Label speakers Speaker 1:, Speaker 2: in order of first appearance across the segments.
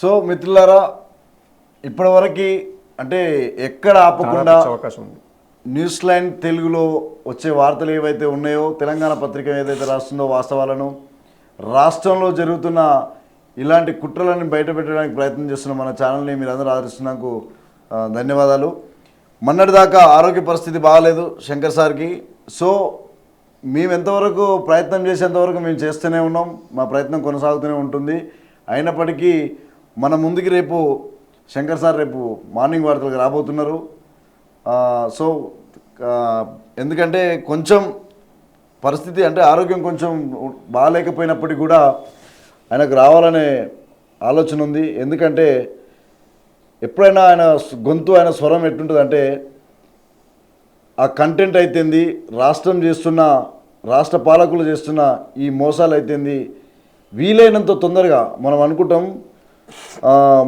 Speaker 1: So మిత్రులారా ఇప్పటివరకు అంటే ఎక్కడ ఆపకుండా
Speaker 2: అవకాశం ఉంది.
Speaker 1: న్యూజిలాండ్ తెలుగులో వచ్చే వార్తలు ఏవైతే ఉన్నాయో తెలంగాణ పత్రిక ఏదైతే రాస్తుందో వాస్తవాలను రాష్ట్రంలో జరుగుతున్న ఇలాంటి కుట్రలను బయటపెట్టడానికి ప్రయత్నం చేస్తున్న మన ఛానల్ని మీరు అందరూ ఆదరిస్తున్నందుకు ధన్యవాదాలు. మొన్నటిదాకా ఆరోగ్య పరిస్థితి బాగాలేదు శంకర్ సార్కి. సో మేము ఎంతవరకు ప్రయత్నం చేసేంతవరకు మేము చేస్తూనే ఉన్నాం మా ప్రయత్నం కొనసాగుతూనే ఉంటుంది. అయినప్పటికీ మన ముందుకి రేపు శంకర్ సార్ రేపు మార్నింగ్ వార్తలకు రాబోతున్నారు. సో ఎందుకంటే కొంచెం పరిస్థితి అంటే ఆరోగ్యం కొంచెం బాగాలేకపోయినప్పటికీ కూడా ఆయనకు రావాలనే ఆలోచన ఉంది. ఎందుకంటే ఎప్పుడైనా ఆయన గొంతు ఆయన స్వరం ఎట్టుంటుందంటే ఆ కంటెంట్ అయితేంది రాష్ట్రం చేస్తున్న రాష్ట్ర పాలకులు చేస్తున్న ఈ మోసాలు అయితేంది వీలైనంత తొందరగా మనం అనుకుంటాం.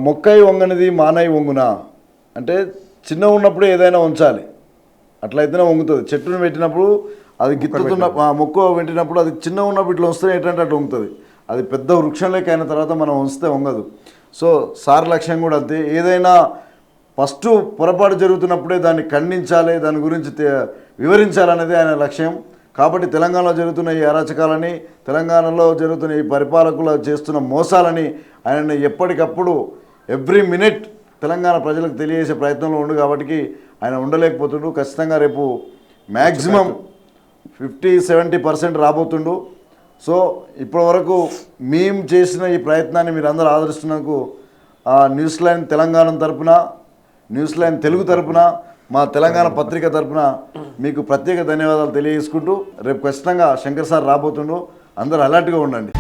Speaker 1: మొక్కై వంగనిది మానై వంగునా? అంటే చిన్న ఉన్నప్పుడు ఏదైనా ఉంచాలి అట్లయితేనే వంగుతుంది. చెట్టును పెట్టినప్పుడు అది గిత్తుతున్న మొక్క పెట్టినప్పుడు అది చిన్న ఉన్నప్పుడు ఇట్లా వస్తే ఏంటంటే అట్లా వంగుతుంది. అది పెద్ద వృక్షం లెక్క అయిన తర్వాత మనం ఉంచితే వంగదు. సో సార్ లక్ష్యం కూడా అంతే. ఏదైనా ఫస్ట్ పొరపాటు జరుగుతున్నప్పుడే దాన్ని ఖండించాలి దాని గురించి వివరించాలనేది ఆయన లక్ష్యం. కాబట్టి తెలంగాణలో జరుగుతున్న ఈ అరాచకాలని తెలంగాణలో జరుగుతున్న ఈ పరిపాలకులు చేస్తున్న మోసాలని ఆయన ఎప్పటికప్పుడు ఎవ్రీ మినిట్ తెలంగాణ ప్రజలకు తెలియజేసే ప్రయత్నంలో ఉండు కాబట్టి ఆయన ఉండలేకపోతుండు. ఖచ్చితంగా రేపు మ్యాక్సిమం ఫిఫ్టీ సెవెంటీ పర్సెంట్ రాబోతుండు. సో ఇప్పటివరకు మేము చేసిన ఈ ప్రయత్నాన్ని మీరు అందరూ ఆదరిస్తున్నందుకు ఆ, లైన్ తెలంగాణ తరపున న్యూజిలాండ్ తెలుగు తరపున మా తెలంగాణ పత్రిక తరపున మీకు ప్రత్యేక ధన్యవాదాలు తెలియజేసుకుంటూ రేపు ఖచ్చితంగా శంకర్ సార్ రాబోతుండు. అందరూ అలర్ట్గా ఉండండి.